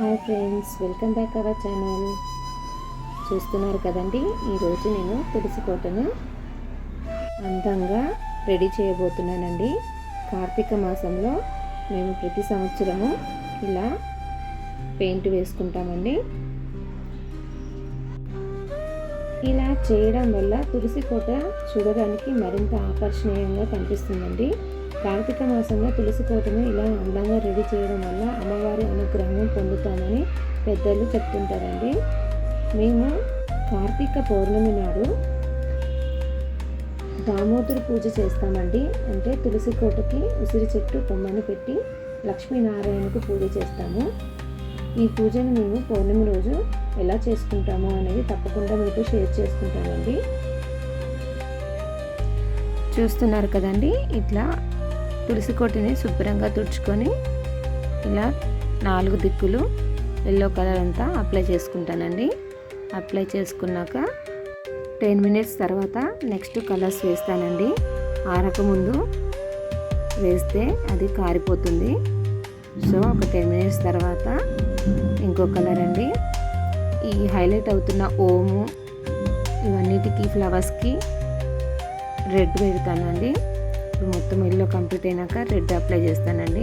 Hi friends welcome back our channel. చూస్తున్నారు కదండి ఈరోజు నేను తులసి కోటను అందంగా రెడీ చేయబోతున్నానండి. కార్తీక మాసంలో మేము ప్రతి సంవత్సరము ఇలా పెయింట్ వేసుకుంటామండి. ఇలా చేయడం వల్ల తులసి కోట చూడడానికి మరింత ఆకర్షణీయంగా కనిపిస్తుందండి. కార్తీక మాసంలో తులసి కోటను ఇలా అందంగా రెడీ చేయడం వల్ల అమ్మవారి అనుగ్రహం పొందుతామని పెద్దలు చెప్తుంటారండి. మేము కార్తీక పౌర్ణమి నాడు దామోదరు పూజ చేస్తామండి. అంటే తులసి కోటకి ఉసిరి చెట్టు కొమ్మని పెట్టి లక్ష్మీనారాయణకు పూజ చేస్తాము. ఈ పూజను మేము పౌర్ణమి రోజు ఎలా చేసుకుంటాము అనేది తప్పకుండా మీతో షేర్ చేసుకుంటామండి చూస్తున్నారు కదండి ఇట్లా తులసి కొట్టిని శుభ్రంగా తుడుచుకొని ఇలా నాలుగు దిక్కులు ఎల్లో కలర్ అంతా అప్లై చేసుకుంటానండి. అప్లై చేసుకున్నాక టెన్ మినిట్స్ తర్వాత నెక్స్ట్ కలర్స్ వేస్తానండి. ఆరకముందు వేస్తే అది కారిపోతుంది. సో ఒక టెన్ మినిట్స్ తర్వాత ఇంకో కలర్ అండి. ఈ హైలైట్ అవుతున్న ఓము ఇవన్నిటికీ ఫ్లవర్స్కి రెడ్ పెడతానండి ఇప్పుడు మొత్తం ఎల్లో కంప్లీట్ అయినాక రెడ్ అప్లై చేస్తానండి.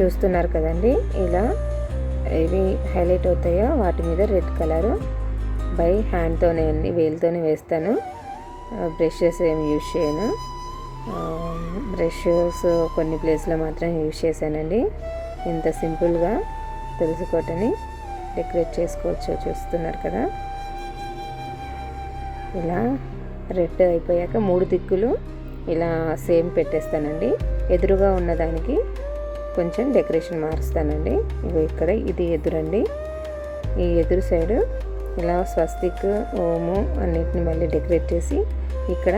చూస్తున్నారు కదండి ఇలా ఇవి హైలైట్ అవుతాయో వాటి మీద రెడ్ కలరు బై హ్యాండ్తోనే అండి వేలుతోనే వేస్తాను. బ్రషెస్ ఏమి యూజ్ చేయను. బ్రషెస్ కొన్ని ప్లేస్లో మాత్రం యూజ్ చేశానండి. ఇంత సింపుల్గా. తులసికోటని డెకరేట్ చేసుకోవచ్చు చూస్తున్నారు కదా. ఇలా రెడ్ అయిపోయాక మూడు దిక్కులు ఇలా సేమ్ పెట్టేస్తానండి. ఎదురుగా ఉన్నదానికి కొంచెం డెకరేషన్ మారుస్తానండి. ఇగో ఇక్కడ ఇది ఎదురండి. ఈ ఎదురు సైడు ఇలా స్వస్తిక్ ఓము అన్నిటిని మళ్ళీ డెకరేట్ చేసి ఇక్కడ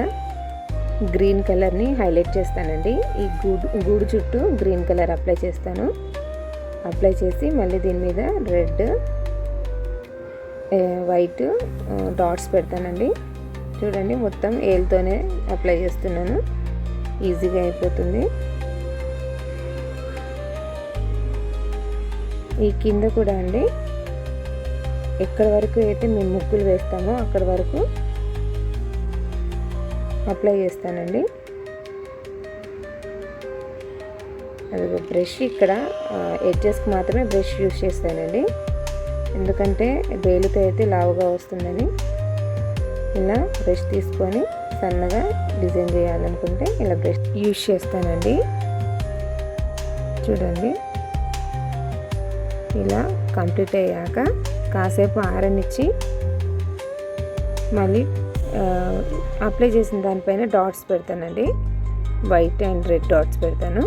గ్రీన్ కలర్ని హైలైట్ చేస్తానండి. ఈ గూడు గూడు చుట్టూ గ్రీన్ కలర్ అప్లై చేస్తాను. అప్లై చేసి మళ్ళీ దీని మీద రెడ్ వైట్ డాట్స్ పెడతానండి. చూడండి మొత్తం ఏల్తోనే అప్లై చేస్తున్నాను. ఈజీగా అయిపోతుంది. ఈ కింద కూడా అండి. ఎక్కడ వరకు అయితే మేము ముగ్గులు వేస్తామో అక్కడ వరకు అప్లై చేస్తానండి. అది బ్రష్ ఇక్కడ ఎడ్జెస్కి మాత్రమే బ్రష్ యూజ్ చేస్తానండి. ఎందుకంటే వేలుతో అయితే లావుగా వస్తుందని. ఇలా బ్రష్ తీసుకొని సన్నగా డిజైన్ చేయాలనుకుంటే ఇలా బ్రష్ యూజ్ చేస్తానండి. చూడండి. ఇలా కంప్లీట్ అయ్యాక కాసేపు ఆరనిచ్చి మళ్ళీ అప్లై చేసిన దానిపైన డాట్స్ పెడతానండి. వైట్ అండ్ రెడ్ డాట్స్ పెడతాను.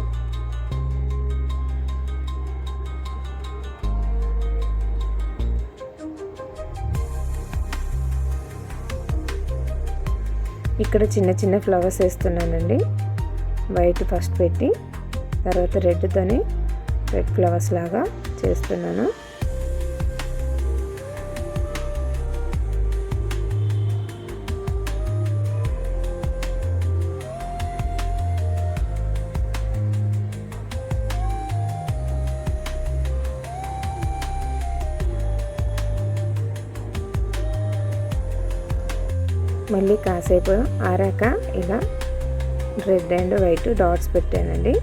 ఇక్కడ చిన్న చిన్న ఫ్లవర్స్ వేస్తున్నానండి. వైట్ ఫస్ట్ పెట్టి తర్వాత రెడ్తోని రెడ్ ఫ్లవర్స్ లాగా చేస్తున్నాను. మళ్ళీ కాసేపు ఆరాక ఇలా రెడ్ అండ్ వైట్ డాట్స్ పెట్టానండి.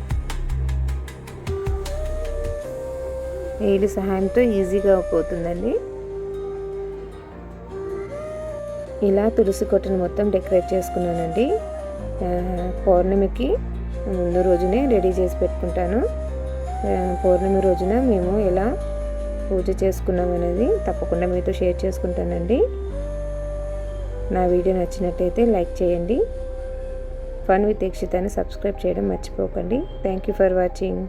నీళ్ళు సహాయంతో ఈజీగా పోతుందండి. ఇలా తులసి కొట్టను మొత్తం డెకరేట్ చేసుకున్నానండి. పౌర్ణమికి ముందు రోజునే రెడీ చేసి పెట్టుకుంటాను. పౌర్ణమి రోజున మేము ఎలా పూజ చేసుకున్నాం అనేది తప్పకుండా మీతో షేర్ చేసుకుంటానండి. నా వీడియో నచ్చినట్టయితే లైక్ చేయండి. ఫన్ విత్ దీక్షితాన్ని సబ్స్క్రైబ్ చేయడం మర్చిపోకండి. Thank you for watching